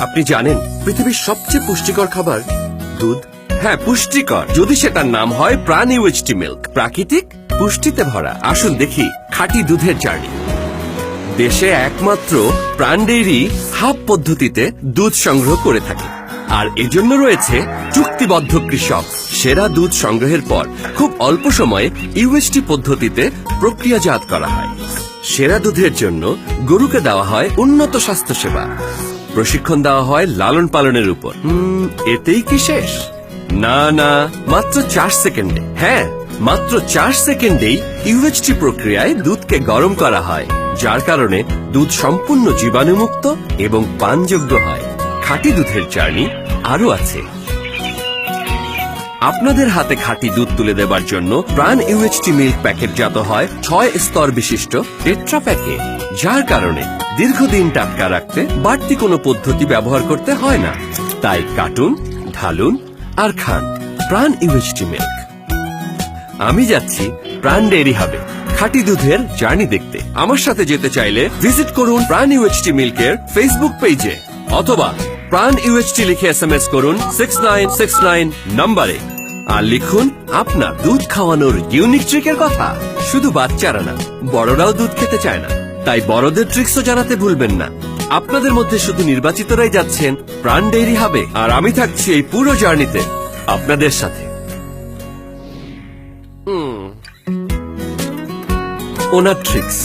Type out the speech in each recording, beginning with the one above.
আপনি জানেন, পৃথিবীর সবচেয়ে পুষ্টিকর খাবার দুধ? হ্যাঁ পুষ্টিকর। যদি সেটার নাম হয় প্রাণ ইউএচটি মিল্ক, প্রাকৃতিক পুষ্টিতে ভরা। আসুন দেখি খাঁটি দুধের জার্নি। দেশে একমাত্র প্রাণ ডেইরি হাব পদ্ধতিতে দুধ সংগ্রহ করে থাকে। আর এজন্য রয়েছে চুক্তিবদ্ধ কৃষক। সেরা দুধ সংগ্রহের পর খুব অল্প সময়ে ইউএসটি পদ্ধতিতে প্রক্রিয়াজাত করা হয়। সেরা দুধের জন্য গরুকে দেওয়া হয় উন্নত স্বাস্থ্যসেবা। প্রশিক্ষণ দেওয়া হয় লালন পালনের উপর। এতেই কি শেষ? না না, মাত্র চার সেকেন্ডে। হ্যাঁ মাত্র চার সেকেন্ডেই ইউএচটি প্রক্রিয়ায় দুধকে গরম করা হয়, যার কারণে দুধ সম্পূর্ণ জীবাণুমুক্ত এবং পানযোগ্য হয়। খাঁটি দুধের জার্নি আরও আছে। আপনাদের হাতে খাঁটি দুধ তুলে দেবার জন্য প্রাণ ইউএচটি মিল্ক প্যাকেটজাত হয় ছয় স্তর বিশিষ্ট টেট্রা প্যাকেট যার কারণে দীর্ঘদিন টাটকা রাখতে বাড়তি কোনো পদ্ধতি ব্যবহার করতে হয় না। তাই কাটুন ঢালুন আর খান, প্রাণ ইউএচটি মিল্ক আমি যাচ্ছি প্রাণ ডেয়ারি হাবে, খাঁটি দুধের জার্নি দেখতে। আমার সাথে যেতে চাইলে ভিজিট করুন প্রাণ ইউএচটি মিল্কের ফেসবুক পেজে, অথবা প্রাণ ইউএচটি লিখে এস এম এস করুন সিক্স নাইন সিক্স নাইন নম্বরে। আর লিখুন আপনার দুধ খাওয়ানোর ইউনিক ট্রিকের কথা। শুধু বাচ্চারা না, বড়রাও দুধ খেতে চায় না। তাই বড়দের ট্রিক্সও জানাতে ভুলবেন না। আপনাদের মধ্যে শুধু নির্বাচিতরাই যাচ্ছেন, প্রাণ ডেইরি হবে। আর আমি থাকছি এই পুরো জার্নিতে, আপনাদের সাথে। ওনার ট্রিক্স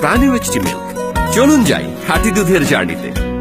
প্রাণী মিল্ক চলুন যাই হাতি দুধের জার্নিতে।